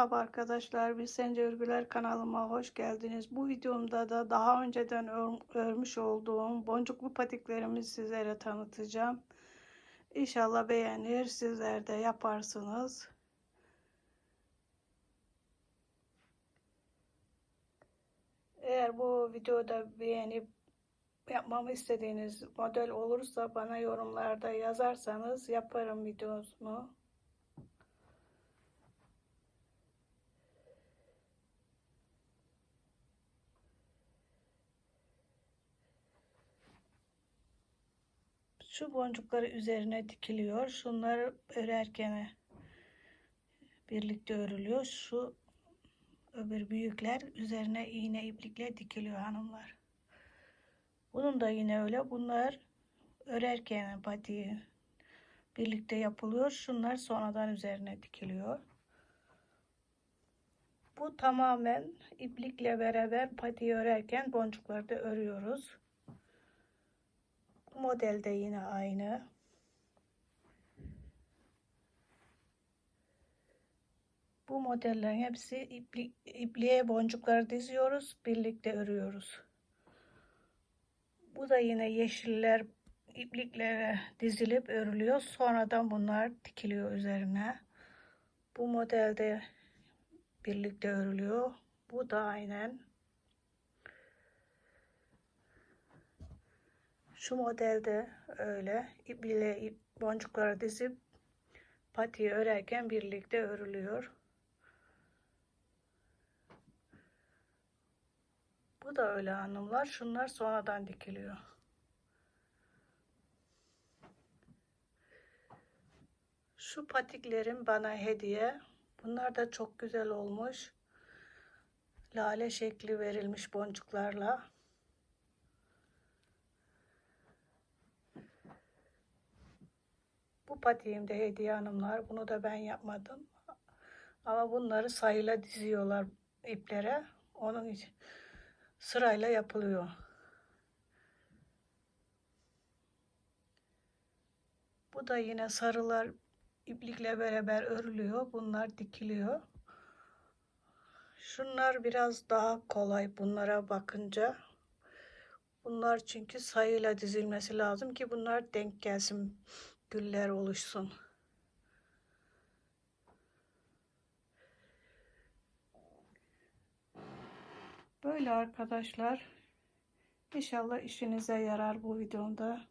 Merhaba arkadaşlar, bir Sence Örgüler kanalıma hoş geldiniz. Bu videomda da daha önceden ör- örmüş olduğum boncuklu patiklerimi sizlere tanıtacağım. İnşallah beğenir, sizler de yaparsınız. Eğer bu videoda beğenip yapmamı istediğiniz model olursa bana yorumlarda yazarsanız yaparım videosunu. Şu boncukları üzerine dikiliyor. Şunları örerken birlikte örülüyor. Şu öbür büyükler üzerine iğne iplikle dikiliyor hanımlar. Bunun da yine öyle. Bunlar örerken patiği birlikte yapılıyor. Şunlar sonradan üzerine dikiliyor. Bu tamamen iplikle beraber patiği örerken boncukları da örüyoruz. Bu model de yine aynı. Bu modellerin hepsi ipli, ipliğe boncukları diziyoruz. Birlikte örüyoruz. Bu da yine yeşiller ipliklere dizilip örülüyor. Sonradan bunlar dikiliyor üzerine. Bu modelde birlikte örülüyor. Bu da aynen. Şu modelde öyle ipliğe ip, boncukları dizip patiyi örerken birlikte örülüyor. Bu da öyle hanımlar. Şunlar sonradan dikiliyor. Şu patiklerim bana hediye. Bunlar da çok güzel olmuş. Lale şekli verilmiş boncuklarla. Bu patiğim de hediye hanımlar. Bunu da ben yapmadım. Ama bunları sayıyla diziyorlar iplere. Onun için sırayla yapılıyor. Bu da yine sarılar iplikle beraber örülüyor. Bunlar dikiliyor. Şunlar biraz daha kolay bunlara bakınca. Bunlar çünkü sayıyla dizilmesi lazım ki bunlar denk gelsin. Güller oluşsun. Böyle arkadaşlar. İnşallah işinize yarar bu videomda.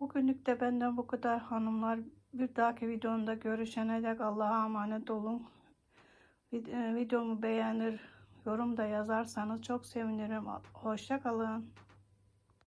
Bugünlük de benden bu kadar hanımlar. Bir dahaki videomda görüşene dek Allah'a emanet olun. Videomu beğenir, yorum da yazarsanız çok sevinirim. Hoşça kalın.